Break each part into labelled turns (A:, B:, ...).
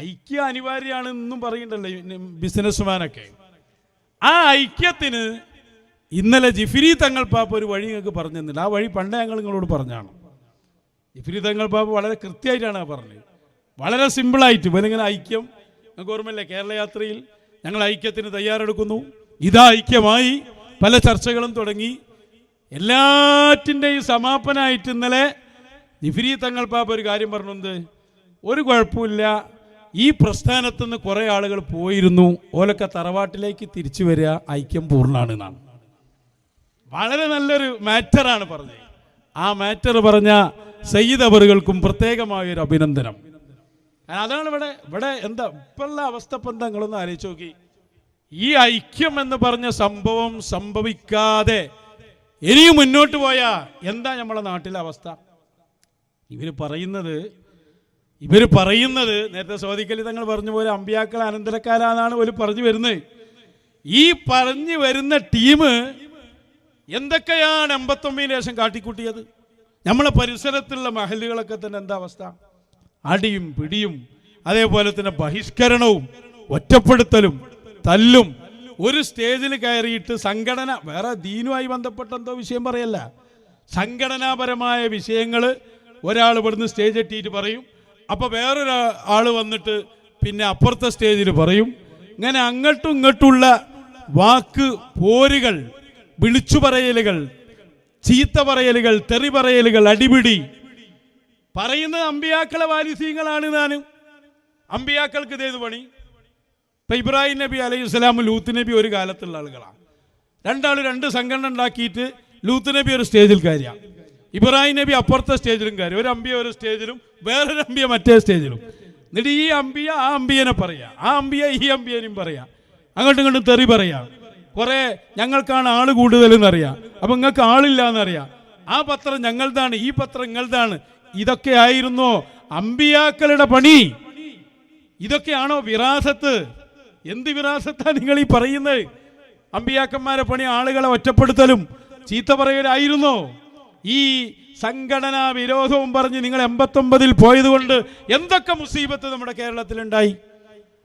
A: ഐക്യം അനിവാര്യമാണ് എന്നും പറയുന്നുണ്ടല്ലോ ബിസിനസ്മാനൊക്കെ ആ ഐക്യത്തിന് ഇന്നലെ ജിഫിരി തങ്ങൾ പാപ്പ ഒരു വഴി ഞങ്ങൾക്ക് പറഞ്ഞു തന്നില്ല ആ വഴി പണ്ടേ ഞങ്ങൾ നിങ്ങളോട് പറഞ്ഞാണ്. ജിഫിരി തങ്ങൾ പാപ്പ വളരെ കൃത്യമായിട്ടാണ് ആ പറഞ്ഞത്. വളരെ സിമ്പിളായിട്ട് ഇവനിങ്ങനെ ഐക്യം ഞങ്ങൾക്ക് ഓർമ്മയില്ലേ കേരള യാത്രയിൽ ഞങ്ങൾ ഐക്യത്തിന് തയ്യാറെടുക്കുന്നു. ഇതാ ഐക്യമായി പല ചർച്ചകളും തുടങ്ങി. എല്ലാറ്റിന്റെയും സമാപനമായിട്ട് ഇന്നലെ ജിഫിരി തങ്ങൾ പാപ്പ ഒരു കാര്യം പറഞ്ഞത് ഒരു കുഴപ്പമില്ല. ഈ പ്രസ്ഥാനത്തു നിന്ന് കുറേ ആളുകൾ പോയിരുന്നു. ഓലൊക്കെ തറവാട്ടിലേക്ക് തിരിച്ചു വരിക ഐക്യം പൂർണമാണ് എന്നാണ് വളരെ നല്ലൊരു മാറ്ററാണ് പറഞ്ഞത്. ആ മാറ്റർ പറഞ്ഞ സയ്യിദ് അവറുകൾക്കും പ്രത്യേകമായ ഒരു അഭിനന്ദനം അതാണ് ഇവിടെ ഇവിടെ എന്താ ഇപ്പോഴുള്ള അവസ്ഥ ഇപ്പം എന്താ ആലോചിച്ച് നോക്കി. ഈ ഐക്യം എന്ന് പറഞ്ഞ സംഭവം സംഭവിക്കാതെ ഇനിയും മുന്നോട്ട് പോയാ എന്താ നമ്മളെ നാട്ടിലെ അവസ്ഥ? ഇവർ പറയുന്നത് ഇവർ പറയുന്നത് നേരത്തെ സ്വാധിക്കലി തങ്ങൾ പറഞ്ഞ പോലെ അമ്പിയാക്കൾ അനന്തരക്കാരാന്നാണ് ഒരു പറഞ്ഞു വരുന്നത്. ഈ പറഞ്ഞു വരുന്ന ടീം എന്തൊക്കെയാണ് എൺപത്തൊമ്പതിന് ശേഷം കാട്ടിക്കൂട്ടിയത്? നമ്മളെ പരിസരത്തുള്ള മഹലുകളൊക്കെ തന്നെ എന്താ അവസ്ഥ? അടിയും പിടിയും അതേപോലെ തന്നെ ബഹിഷ്കരണവും ഒറ്റപ്പെടുത്തലും തല്ലും ഒരു സ്റ്റേജിൽ കയറിയിട്ട് സംഘടന വേറെ ദീനുമായി ബന്ധപ്പെട്ട എന്തോ വിഷയം പറയല്ല. സംഘടനാപരമായ വിഷയങ്ങൾ ഒരാൾ ഇവിടുന്ന് സ്റ്റേജ് എത്തിയിട്ട് പറയും. അപ്പോൾ വേറൊരു ആൾ വന്നിട്ട് പിന്നെ അപ്പുറത്തെ സ്റ്റേജിൽ പറയും ഇങ്ങനെ അങ്ങോട്ടും ഇങ്ങോട്ടുള്ള വാക്ക് പോരുകൾ വിളിച്ചു പറയലുകൾ ചീത്ത പറയലുകൾ തെറി പറയലുകൾ അടിപിടി. പറയുന്നത് അമ്പിയാക്കളെ വാരിസീങ്ങളാണ് താനും അമ്പിയാക്കൾക്ക് ഇതേത് പണി? ഇപ്പൊ ഇബ്രാഹിം നബി അലൈഹി സ്വലാം ലൂത്ത് നബി ഒരു കാലത്തുള്ള ആളുകളാണ്. രണ്ടാൾ രണ്ട് സംഘടന ഉണ്ടാക്കിയിട്ട് ലൂത്ത് നബി ഒരു സ്റ്റേജിൽ കയറിയ. ഇബ്രാഹിം നബി അപ്പുറത്തെ സ്റ്റേജിലും കയറി. ഒരു അമ്പിയ ഒരു സ്റ്റേജിലും വേറൊരു അമ്പിയ മറ്റേ സ്റ്റേജിലും. എന്നിട്ട് ഈ അമ്പിയ ആ അമ്പിയനെ പറയാ. ആ അമ്പിയ ഈ അമ്പിയനെയും പറയാ. അങ്ങോട്ടും ഇങ്ങോട്ടും തെറി പറയാ. കുറെ ഞങ്ങൾക്കാണ് ആൾ കൂടുതലെന്നറിയാം. അപ്പൊ നിങ്ങൾക്ക് ആളില്ല എന്നറിയാം ആ പത്രം ഞങ്ങളതാണ് ഈ പത്രം നിങ്ങളതാണ് ഇതൊക്കെ ആയിരുന്നു? അമ്പിയാക്കളുടെ പണി. ഇതൊക്കെയാണോ വിറാസത്ത് എന്ത് വിരാസത്താണ് നിങ്ങൾ ഈ പറയുന്നത്? അമ്പിയാക്കന്മാരെ പണി ആളുകളെ ഒറ്റപ്പെടുത്തലും ചീത്ത പറയലായിരുന്നോ? ഈ സംഘടനാ വിരോധവും പറഞ്ഞ് നിങ്ങൾ എൺപത്തൊമ്പതിൽ പോയതുകൊണ്ട് എന്തൊക്കെ മുസീബത്ത് നമ്മുടെ കേരളത്തിലുണ്ടായി?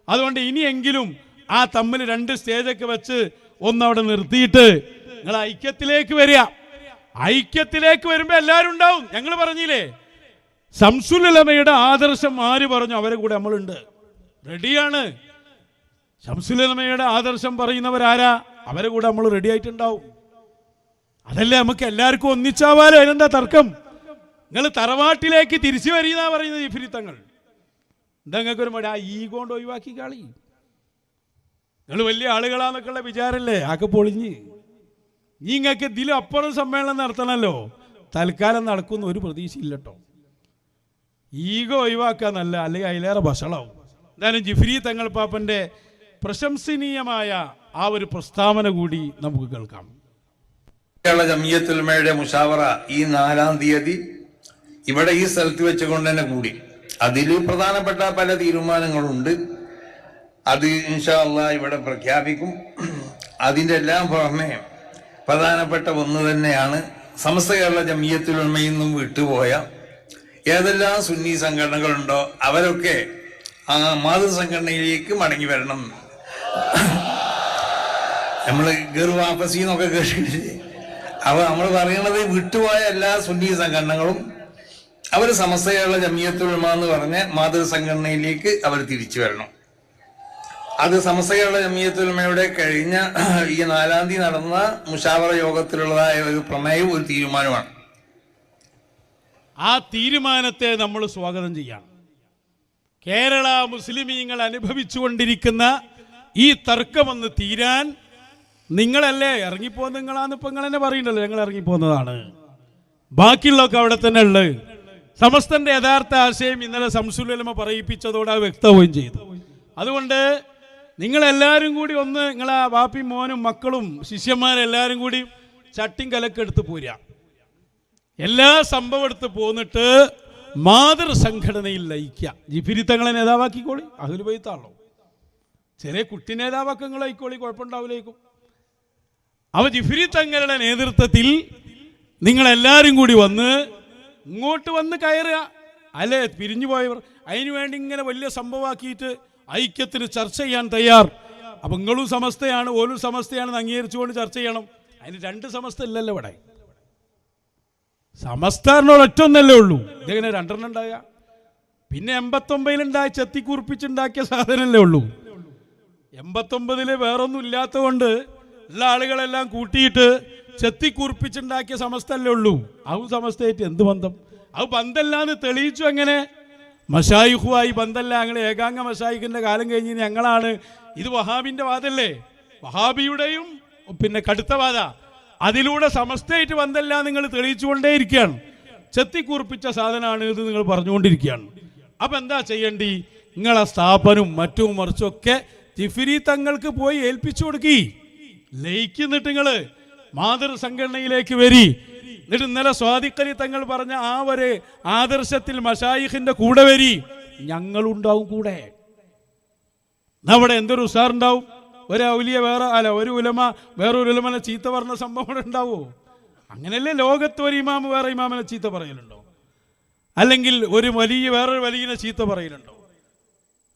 A: അതുകൊണ്ട് ഇനിയെങ്കിലും ആ തമ്മിൽ രണ്ട് സ്റ്റേജൊക്കെ വെച്ച് ഒന്നവിടെ നിർത്തിയിട്ട് നിങ്ങൾ ഐക്യത്തിലേക്ക് വരിക. ഐക്യത്തിലേക്ക് വരുമ്പോൾ എല്ലാവരും ഉണ്ടാവും. ഞങ്ങൾ പറഞ്ഞില്ലേ? ശംസുലമയുടെ ആദർശം ആര് പറഞ്ഞു? അവരെ കൂടെ നമ്മളുണ്ട്. റെഡിയാണ്. ശംസുലമയുടെ ആദർശം പറയുന്നവരാരാ? അവരെ കൂടെ നമ്മൾ റെഡി ആയിട്ടുണ്ടാവും അതല്ലേ നമുക്ക് എല്ലാവർക്കും ഒന്നിച്ചാവാലോ? അതിനെന്താ തർക്കം? നിങ്ങൾ തറവാട്ടിലേക്ക് തിരിച്ചു വരീന്നാ പറയുന്നത് ഈ ഫിരിത്തങ്ങൾ എന്താ നിങ്ങൾക്ക് ഒരു മടി? ആ ഈ കൊണ്ട് ഒഴിവാക്കി കളി. നിങ്ങൾ വലിയ ആളുകളാന്നൊക്കെയുള്ള വിചാരല്ലേ? ആക്കെ പൊളിഞ്ഞ്. നിങ്ങൾക്ക് ഇതിലും അപ്പുറം സമ്മേളനം നടത്തണമല്ലോ തൽക്കാലം നടക്കുന്ന ഒരു പ്രതീക്ഷയില്ല കേട്ടോ ഈഗോ ഒഴിവാക്കാന്നല്ല അല്ലെങ്കിൽ അതിലേറെ ഭക്ഷണവും എന്തായാലും ജിഫ്രി തങ്ങൾ പാപ്പന്റെ പ്രശംസനീയമായ ആ ഒരു പ്രസ്താവന കൂടി നമുക്ക് കേൾക്കാം.
B: കേരള ജമിയത്തുൽമയുടെ മുഷാവറ ഈ നാലാം തീയതി ഇവിടെ ഈ സ്ഥലത്ത് വെച്ചുകൊണ്ട് തന്നെ കൂടി. അതിൽ പ്രധാനപ്പെട്ട പല തീരുമാനങ്ങളുണ്ട്. അത് ഇൻഷാല്ല ഇവിടെ പ്രഖ്യാപിക്കും. അതിന്റെ എല്ലാം പുറമെ പ്രധാനപ്പെട്ട ഒന്ന് തന്നെയാണ് സമസ്ത കേരള ജമിയത്തുൽമയിൽ നിന്നും വിട്ടുപോയ ഏതെല്ലാം സുന്നി സംഘടനകളുണ്ടോ അവരൊക്കെ ആ മാതൃസംഘടനയിലേക്ക് മടങ്ങി വരണം. നമ്മൾ എന്നൊക്കെ കേട്ടിട്ടില്ലേ? അപ്പൊ നമ്മൾ പറയുന്നത് വിട്ടുപോയ എല്ലാ സുന്നി സംഘടനകളും അവർ സമസ്തയുള്ള ജമിയത്തുൽമ എന്ന് പറഞ്ഞ മാതൃസംഘടനയിലേക്ക് അവർ തിരിച്ചു വരണം. അത് സമസ്തയുള്ള ജമിയത്തുൽമയുടെ കഴിഞ്ഞ ഈ നാലാം തീയതി നടന്ന മുഷാവറ യോഗത്തിലുള്ളതായ ഒരു പ്രമേയവും ഒരു തീരുമാനമാണ്
A: ആ തീരുമാനത്തെ നമ്മൾ സ്വാഗതം ചെയ്യാം. കേരള മുസ്ലിമീങ്ങൾ അനുഭവിച്ചുകൊണ്ടിരിക്കുന്ന ഈ തർക്കമൊന്ന് തീരാൻ നിങ്ങളല്ലേ? ഇറങ്ങിപ്പോ നിങ്ങളാന്ന് ഇപ്പൊ നിങ്ങൾ തന്നെ പറയണ്ടല്ലോ ഞങ്ങൾ ഇറങ്ങിപ്പോന്നതാണ് ബാക്കിയുള്ളതൊക്കെ അവിടെ തന്നെ ഉള്ളത് സമസ്തന്റെ യഥാർത്ഥ ആശയം ഇന്നലെ സംസുലമ പറയിപ്പിച്ചതോടെ അത് വ്യക്തമാവുകയും ചെയ്തു. അതുകൊണ്ട് നിങ്ങളെല്ലാവരും കൂടി ഒന്ന് നിങ്ങളാ വാപ്പി മോനും മക്കളും ശിഷ്യന്മാരെല്ലാവരും കൂടി ചട്ടിയും കലക്കെടുത്ത് പോരുക. എല്ലാ സംഭവം എടുത്ത് പോന്നിട്ട് മാതൃസംഘടനയിൽ ലയിക്കുക. ജിഫിരി തങ്ങളെ നേതാവാക്കിക്കോളി അഹുലുബൈത്താണല്ലോ ചെറിയ കുട്ടി നേതാവാക്കങ്ങളായിക്കോളി കുഴപ്പമുണ്ടാവില്ലേക്കും അവ ജിഫിരി തങ്ങളുടെ നേതൃത്വത്തിൽ നിങ്ങളെല്ലാവരും കൂടി വന്ന് ഇങ്ങോട്ട് വന്ന് കയറുക. അല്ലേ? പിരിഞ്ഞു പോയവർ. അതിനുവേണ്ടി ഇങ്ങനെ വലിയ സംഭവമാക്കിയിട്ട് ഐക്യത്തിന് ചർച്ച ചെയ്യാൻ തയ്യാർ. അപ്പം നിങ്ങളും സമസ്തയാണ് ഓരോ സമസ്തയാണെന്ന് അംഗീകരിച്ചുകൊണ്ട് ചർച്ച ചെയ്യണം. അതിന് രണ്ട് സമസ്ത ഇല്ലല്ലോ ഇവിടെ. സമസ്താറിനോട് ഒറ്റൊന്നല്ലേ ഉള്ളൂ. ഇതെങ്ങനെ രണ്ടെണ്ണം ഉണ്ടായ? പിന്നെ എൺപത്തൊമ്പതിലുണ്ടായ ചെത്തിക്കുറിപ്പിച്ചുണ്ടാക്കിയ സാധനമല്ലേ ഉള്ളൂ. എൺപത്തൊമ്പതിൽ വേറൊന്നും ഇല്ലാത്തതുകൊണ്ട് ഉള്ള ആളുകളെല്ലാം കൂട്ടിയിട്ട് ചെത്തിക്കുറിപ്പിച്ചുണ്ടാക്കിയ സമസ്തല്ലേ ഉള്ളൂ. അത് സമസ്തയായിട്ട് എന്ത് ബന്ധം? അത് ബന്ധമല്ലാന്ന് തെളിയിച്ചു എങ്ങനെ? മഷായിഹുവായി ബന്ധമല്ല ഞങ്ങൾ ഏകാംഗ മഷായിഖിന്റെ കാലം കഴിഞ്ഞ് ഞങ്ങളാണ്. ഇത് വഹാബിന്റെ വാദല്ലേ? വഹാബിയുടെയും പിന്നെ കടുത്ത വാദ. അതിലൂടെ സമസ്തയായിട്ട് ബന്ധമല്ല നിങ്ങൾ തെളിയിച്ചുകൊണ്ടേയിരിക്കുകയാണ്. ചെത്തിക്കുറിപ്പിച്ച സാധനമാണ് ഇത് നിങ്ങൾ പറഞ്ഞുകൊണ്ടിരിക്കുകയാണ്. അപ്പൊ എന്താ ചെയ്യേണ്ടി? നിങ്ങളെ സ്ഥാപനവും മറ്റും മറിച്ചൊക്കെ തിഫിരി തങ്ങൾക്ക് പോയി ഏൽപ്പിച്ചു കൊടുക്കി. ലയിക്കുന്നിട്ട് നിങ്ങൾ മാതൃ സംഘടനയിലേക്ക് വരി. എന്നിട്ട് ഇന്നലെ സ്വാദിക്കലി തങ്ങൾ പറഞ്ഞ ആ ഒരു ആദർശത്തിൽ മഷായിഖിന്റെ കൂടെ വരി. ഞങ്ങളുണ്ടാവും കൂടെ. അവിടെ എന്തൊരു ഉസാറുണ്ടാവും? ഒരു ഔലിയ വേറെ അല്ല ഒരു ഉലമ വേറൊരു ഉലമനെ ചീത്ത പറഞ്ഞ സംഭവം ഉണ്ടാവോ? അങ്ങനെയല്ലേ ലോകത്ത് ഒരു ഇമാമ് വേറെ ഇമാമനെ ചീത്ത പറയലുണ്ടോ? അല്ലെങ്കിൽ ഒരു വലിയ വേറൊരു വലിയനെ ചീത്ത പറയലുണ്ടോ?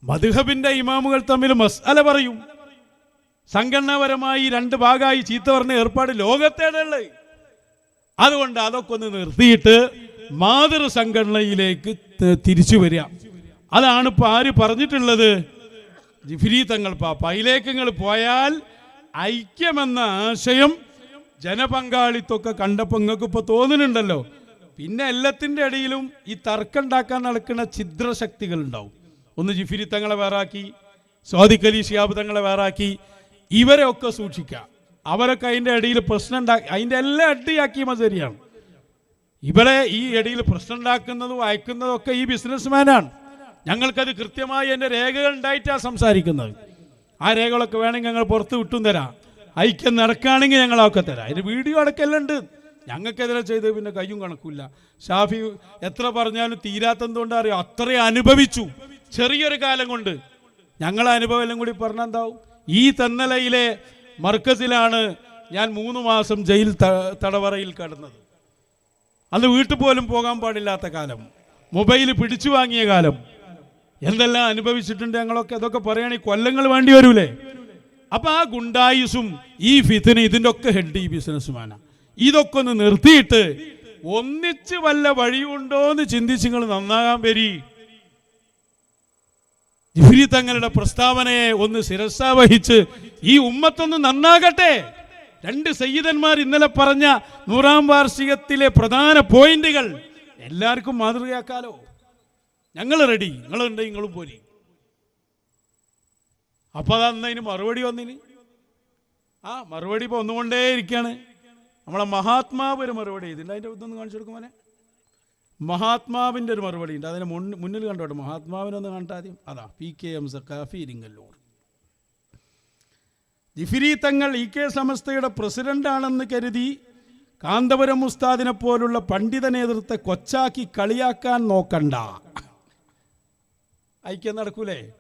A: മധുഹബിന്റെ ഇമാമുകൾ തമ്മിൽ മസ്അല പറയും. സംഘടനാപരമായി രണ്ട് ഭാഗമായി ചീത്ത പറഞ്ഞ ഏർപ്പാട് ലോകത്തേടുള്ളത് അതുകൊണ്ട് അതൊക്കെ ഒന്ന് നിർത്തിയിട്ട് മാതൃ സംഘടനയിലേക്ക് തിരിച്ചു വരിക. അതാണ് ഇപ്പൊ ആര് പറഞ്ഞിട്ടുള്ളത്? ജിഫിരി തങ്ങൾ പാപ്പ. അതിലേക്ക് നിങ്ങൾ പോയാൽ ഐക്യമെന്ന ആശയം ജനപങ്കാളിത്തൊക്കെ കണ്ടപ്പോൾ നിങ്ങൾക്ക് ഇപ്പോൾ തോന്നുന്നുണ്ടല്ലോ. പിന്നെ എല്ലാത്തിന്റെ ഇടയിലും ഈ തർക്കം ഉണ്ടാക്കാൻ നടക്കുന്ന ഛിദ്രശക്തികൾ ഉണ്ടാവും. ഒന്ന് ജിഫിരി തങ്ങളെ വേറാക്കി സ്വാദിഖലി ഷിയാബ് തങ്ങളെ വേറാക്കി ഇവരെ ഒക്കെ സൂക്ഷിക്കുക അവരൊക്കെ അതിന്റെ ഇടയിൽ പ്രശ്നം ഉണ്ടാക്കി അതിന്റെ എല്ലാം അടിയാക്കിയ ശരിയാണ് ഇവരെ ഈ ഇടയിൽ പ്രശ്നം ഉണ്ടാക്കുന്നതും അയക്കുന്നതും ഒക്കെ ഈ ബിസിനസ്മാനാണ്. ഞങ്ങൾക്കത് കൃത്യമായി എന്റെ രേഖകൾ ഉണ്ടായിട്ടാണ് സംസാരിക്കുന്നത്. ആ രേഖകളൊക്കെ വേണമെങ്കിൽ ഞങ്ങൾ പുറത്ത് വിട്ടും തരാം. ഐക്യം നടക്കുകയാണെങ്കിൽ ഞങ്ങളൊക്കെ തരാം. അതിന് വീഡിയോ അടക്കെല്ലാം ഉണ്ട്. ഞങ്ങൾക്കെതിരെ ചെയ്ത് പിന്നെ കയ്യും കണക്കില്ല ഷാഫി എത്ര പറഞ്ഞാലും തീരാത്തെന്തുകൊണ്ട് അറിയാം. അത്രയും അനുഭവിച്ചു. ചെറിയൊരു കാലം കൊണ്ട് ഞങ്ങളെ അനുഭവം എല്ലാം കൂടി പറഞ്ഞാൽ എന്താവും? ഈ തന്നലയിലെ മർക്കസിലാണ് ഞാൻ മൂന്ന് മാസം ജയിൽ തടവറയിൽ കടന്നത്. അന്ന് വീട്ടിൽ പോലും പോകാൻ പാടില്ലാത്ത കാലം. മൊബൈൽ പിടിച്ചു വാങ്ങിയ കാലം. എന്തെല്ലാം അനുഭവിച്ചിട്ടുണ്ട് ഞങ്ങളൊക്കെ? അതൊക്കെ പറയുകയാണെങ്കിൽ കൊല്ലങ്ങൾ വേണ്ടി വരൂലേ? അപ്പൊ ആ ഗുണ്ടായുസും ഈ ഫിത്തിന് ഇതിന്റെ ഒക്കെ ഹെഡ് ഈ ബിസിനസ്സുമാണ് ഇതൊക്കെ ഒന്ന് നിർത്തിയിട്ട് ഒന്നിച്ച് വല്ല വഴിയുണ്ടോ എന്ന് ചിന്തിച്ച് നിങ്ങൾ നന്നാകാൻ വരി. ജിഫ്രി തങ്ങളുടെ പ്രസ്താവനയെ ഒന്ന് ശിരസാവഹിച്ച് ഈ ഉമ്മത്തൊന്ന് നന്നാകട്ടെ. രണ്ട് സയ്യിദന്മാർ ഇന്നലെ പറഞ്ഞ നൂറാം വാർഷികത്തിലെ പ്രധാന പോയിന്റുകൾ എല്ലാവർക്കും മാതൃകയാക്കാലോ. ഞങ്ങൾ റെഡി നിങ്ങളുണ്ട് നിങ്ങളും പോരി. അപ്പൊ അതന്നതിന് മറുപടി വന്നിന്. ആ മറുപടി ഇപ്പൊ ഒന്നുകൊണ്ടേ ഇരിക്കുകയാണ് നമ്മളെ മഹാത്മാവ് ഒരു മറുപടി ഇതിന്റെ അതിന്റെ ഇതൊന്ന് കാണിച്ചു കൊടുക്കുമോനെ മഹാത്മാവിന്റെ ഒരു മറുപടി ഉണ്ട്. അതിന് മുന്നിൽ മുന്നിൽ കണ്ടോട്ടെ. മഹാത്മാവിനൊന്ന് ആദ്യം അതാ P K M Sakhafi Iringallur. Jifri Thangal E K സമസ്തയുടെ പ്രസിഡന്റാണെന്ന് കരുതി കാന്തപുരം ഉസ്താദിനെ പോലുള്ള പണ്ഡിത നേതൃത്വത്തെ കൊച്ചാക്കി കളിയാക്കാൻ നോക്കണ്ട. ഐക്യം നടക്കൂലേ?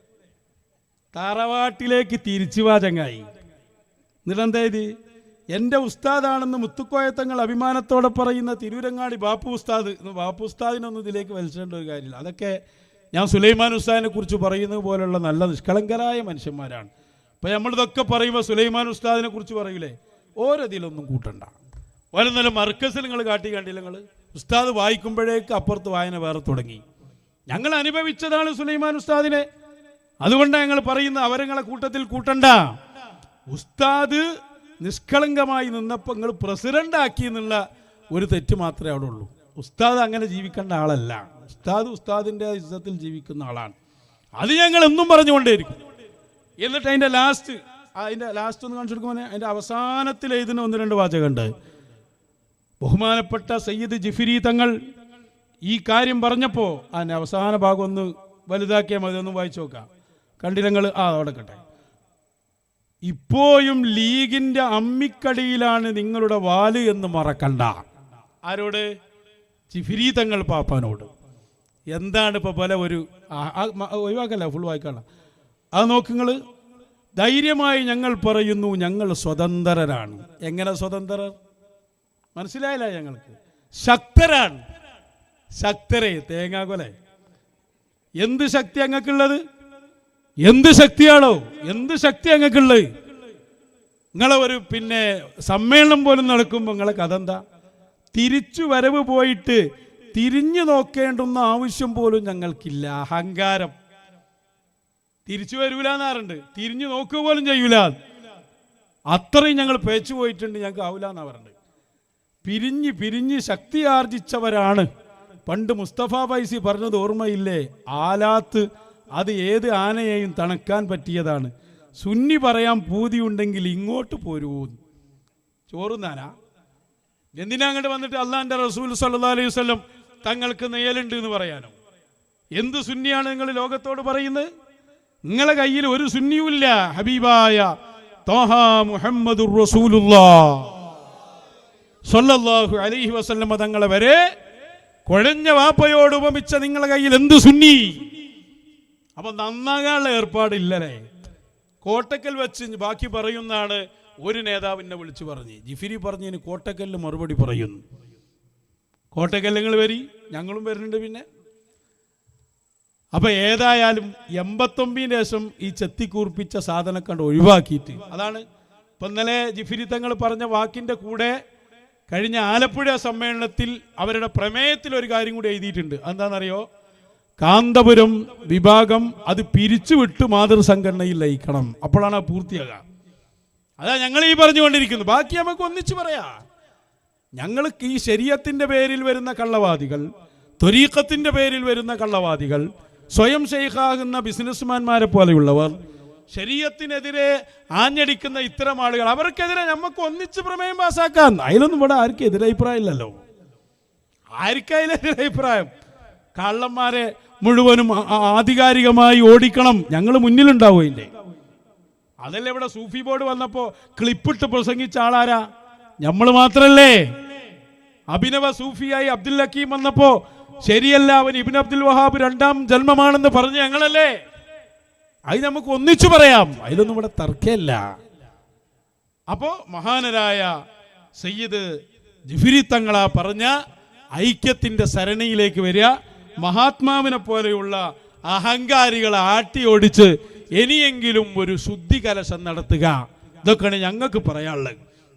A: താറവാട്ടിലേക്ക് തിരിച്ചു വാചങ്ങായി ചങ്ങായി. എന്നിട്ടെന്താ ഇത്? എന്റെ ഉസ്താദാണെന്ന് മുത്തുക്കോയത്തങ്ങൾ അഭിമാനത്തോടെ പറയുന്ന തിരൂരങ്ങാടി ബാപ്പു ഉസ്താദ് ബാപ്പു ഉസ്താദിനൊന്നും ഇതിലേക്ക് വലിച്ചേണ്ട ഒരു കാര്യമില്ല. അതൊക്കെ ഞാൻ സുലൈമാൻ ഉസ്താദിനെ കുറിച്ച് പറയുന്നത് പോലുള്ള നല്ല നിഷ്കളങ്കരായ മനുഷ്യന്മാരാണ്. അപ്പോൾ നമ്മളിതൊക്കെ പറയുമ്പോൾ സുലൈമാൻ ഉസ്താദിനെ കുറിച്ച് പറയൂലേ? ഓരോതിലൊന്നും കൂട്ടണ്ട. ഓരോ നല്ല മർക്കസിൽ നിങ്ങൾ കാട്ടി കണ്ടില്ല നിങ്ങൾ ഉസ്താദ് വായിക്കുമ്പോഴേക്ക് അപ്പുറത്ത് വായന വേറെ തുടങ്ങി. ഞങ്ങൾ അനുഭവിച്ചതാണ് സുലൈമാൻ ഉസ്താദിനെ. അതുകൊണ്ടാണ് ഞങ്ങൾ പറയുന്ന അവരങ്ങളെ കൂട്ടത്തിൽ കൂട്ടണ്ട. ഉസ്താദ് നിഷ്കളങ്കമായി നിന്നപ്പോൾ നിങ്ങൾ പ്രസിഡന്റ് ആക്കി എന്നുള്ള ഒരു തെറ്റ് മാത്രമേ അവിടെ ഉള്ളൂ. ഉസ്താദ് അങ്ങനെ ജീവിക്കേണ്ട ആളല്ല. ഉസ്താദ് ഉസ്താദിന്റെ ഇസ്സത്തിൽ ജീവിക്കുന്ന ആളാണ്. അത് ഞങ്ങൾ എന്നും പറഞ്ഞുകൊണ്ടേയിരിക്കും. എന്നിട്ട് അതിന്റെ ലാസ്റ്റ് അതിന്റെ ലാസ്റ്റ് ഒന്ന് കാണിച്ചു കൊടുക്കുമ്പോൾ അതിന്റെ അവസാനത്തിൽ എഴുതുന്ന ഒന്ന് രണ്ട് വാചകമുണ്ട് ബഹുമാനപ്പെട്ട സയ്യിദ് ജിഫിരി തങ്ങൾ ഈ കാര്യം പറഞ്ഞപ്പോൾ അതിന്റെ അവസാന ഭാഗം ഒന്ന് വലുതാക്കിയാൽ മതി ഒന്ന് വായിച്ചു നോക്കാം. കണ്ടില്ലങ്ങൾ ആ അവിടെ കട്ടെ ഇപ്പോഴും ലീഗിന്റെ അമ്മിക്കടിയിലാണ് നിങ്ങളുടെ വാൽ എന്ന് മറക്കണ്ട. ആരോട്? ചിഫിരീതങ്ങൾ പാപ്പാനോട്. എന്താണ് ഇപ്പോൾ പല ഒരു ഒഴിവാക്കല്ല ഫുൾ വായിക്കണം അത് നോക്കുങ്ങൾ ധൈര്യമായി ഞങ്ങൾ പറയുന്നു ഞങ്ങൾ സ്വതന്ത്രരാണ്. എങ്ങനെ സ്വതന്ത്രർ? മനസ്സിലായില്ല ഞങ്ങൾക്ക്. ശക്തരാണ്. ശക്തരെ തേങ്ങാകൊല എന്ത് ശക്തി അങ്ങക്കുള്ളത്? എന്ത് ശക്തിയാണോ? എന്ത് ശക്തി അങ്ങക്കുള്ളത്? നിങ്ങളെ ഒരു പിന്നെ സമ്മേളനം പോലും നടക്കുമ്പോൾ നിങ്ങളെ കഥ എന്താ? തിരിച്ചു വരവ് പോയിട്ട് തിരിഞ്ഞു നോക്കേണ്ടുന്ന ആവശ്യം പോലും ഞങ്ങൾക്കില്ല. അഹങ്കാരം. തിരിച്ചു വരൂല എന്നാറുണ്ട് തിരിഞ്ഞു നോക്കുക പോലും ചെയ്യൂല. അത്രയും ഞങ്ങൾ പേച്ചു പോയിട്ടുണ്ട് ഞങ്ങൾക്ക് ആവില്ല എന്നാ പറഞ്ഞത്. പിരിഞ്ഞ് പിരിഞ്ഞ് ശക്തി ആർജിച്ചവരാണ്. പണ്ട് മുസ്തഫ ഫൈസി പറഞ്ഞത് ഓർമ്മയില്ലേ? ആലാത്ത് അത് ഏത് ആനയെയും തണക്കാൻ പറ്റിയതാണ്. സുന്നി പറയാൻ പൂതിയുണ്ടെങ്കിൽ ഇങ്ങോട്ട് പോരൂ. ചോറുന്നാനാ എന്തിനാ അങ്ങോട്ട് വന്നിട്ട് അള്ളാന്റെ റസൂൽ സല്ലാ അലൈഹി വസല്ലം തങ്ങൾക്ക് നെയ്യലുണ്ട് എന്ന് പറയാനോ? എന്ത് സുന്നിയാണ് നിങ്ങൾ ലോകത്തോട് പറയുന്നത്? നിങ്ങളെ കയ്യിൽ ഒരു സുന്നിയുമില്ല ഹബീബായ തോഹ മുഹമ്മദ് അലൈഹി തങ്ങളെ വരെ കുഴഞ്ഞ വാപ്പയോട് ഉപമിച്ച നിങ്ങളെ കയ്യിൽ എന്ത് സുന്നി? അപ്പൊ നന്നാകാനുള്ള ഏർപ്പാടില്ലല്ലേ? കോട്ടക്കൽ വെച്ച് ബാക്കി പറയുന്നാണ് ഒരു നേതാവിനെ വിളിച്ചു പറഞ്ഞ്. ജിഫിരി പറഞ്ഞു കോട്ടക്കല്ല് മറുപടി പറയുന്നു. കോട്ടക്കൽ നിങ്ങൾ വരി ഞങ്ങളും വരുന്നുണ്ട് പിന്നെ. അപ്പൊ ഏതായാലും എൺപത്തൊമ്പതിന് ശേഷം ഈ ചെത്തിക്കൂർപ്പിച്ച സാധനം കണ്ട് ഒഴിവാക്കിയിട്ട്. അതാണ് ഇപ്പൊ ഇന്നലെ ജിഫിരി തങ്ങൾ പറഞ്ഞ വാക്കിന്റെ കൂടെ കഴിഞ്ഞ ആലപ്പുഴ സമ്മേളനത്തിൽ അവരുടെ പ്രമേയത്തിൽ ഒരു കാര്യം കൂടി എഴുതിയിട്ടുണ്ട്. എന്താണെന്നറിയോ കാന്തപുരം വിഭാഗം അത് പിരിച്ചുവിട്ട് മാതൃസംഘടനയിൽ ലയിക്കണം. അപ്പോഴാണ് ആ പൂർത്തിയാകുക. അതാ ഞങ്ങൾ ഈ പറഞ്ഞുകൊണ്ടിരിക്കുന്നു. ബാക്കി നമുക്ക് ഒന്നിച്ചു പറയാ. ഞങ്ങൾക്ക് ഈ ശരീരത്തിന്റെ പേരിൽ വരുന്ന കള്ളവാദികൾ ത്വരീക്കത്തിന്റെ പേരിൽ വരുന്ന കള്ളവാദികൾ സ്വയം ഷെയ്ഖാകുന്ന ബിസിനസ്മാന്മാരെ പോലെയുള്ളവർ ശരീരത്തിനെതിരെ ആഞ്ഞടിക്കുന്ന ഇത്തരം ആളുകൾ അവർക്കെതിരെ നമുക്ക് ഒന്നിച്ച് പ്രമേയം പാസ്സാക്കാം അതിലൊന്നും ഇവിടെ ആർക്കും എതിരഭിപ്രായം ഇല്ലല്ലോ ആർക്കതിലെ എതിരഭിപ്രായം. കള്ളന്മാരെ മുഴുവനും ആധികാരികമായി ഓടിക്കണം. ഞങ്ങൾ മുന്നിലുണ്ടാവും ഇല്ലേ അതല്ലേ ഇവിടെ സൂഫി ബോർഡ് വന്നപ്പോ ക്ലിപ്പിട്ട് പ്രസംഗിച്ച ആളാരാ? നമ്മൾ മാത്രല്ലേ? അഭിനവ സൂഫിയായി അബ്ദുൽ ഹക്കീം വന്നപ്പോ ശരിയല്ല അവൻ ഇബിൻ അബ്ദുൽ വഹാബ് രണ്ടാം ജന്മമാണെന്ന് പറഞ്ഞ് ഞങ്ങളല്ലേ? അത് നമുക്ക് ഒന്നിച്ചു പറയാം. അതിലൊന്നും ഇവിടെ തർക്കമില്ല. അപ്പോ മഹാനരായ സയ്യിദ് ജിഫിരി തങ്ങളാ പറഞ്ഞ ഐക്യത്തിന്റെ സരണിയിലേക്ക് വരിക. മഹാത്മാവിനെ പോലെയുള്ള അഹങ്കാരികളെ ആട്ടി ഓടിച്ച് ഇനിയെങ്കിലും ഒരു ശുദ്ധി കലശം നടത്തുക. ഇതൊക്കെയാണ് ഞങ്ങൾക്ക് പറയാനുള്ളത്.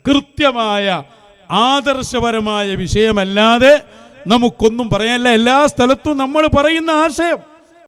A: കൃത്യമായ ആദർശപരമായ വിഷയമല്ലാതെ നമുക്കൊന്നും പറയാനില്ല. എല്ലാ സ്ഥലത്തും നമ്മൾ പറയുന്ന ആശയം.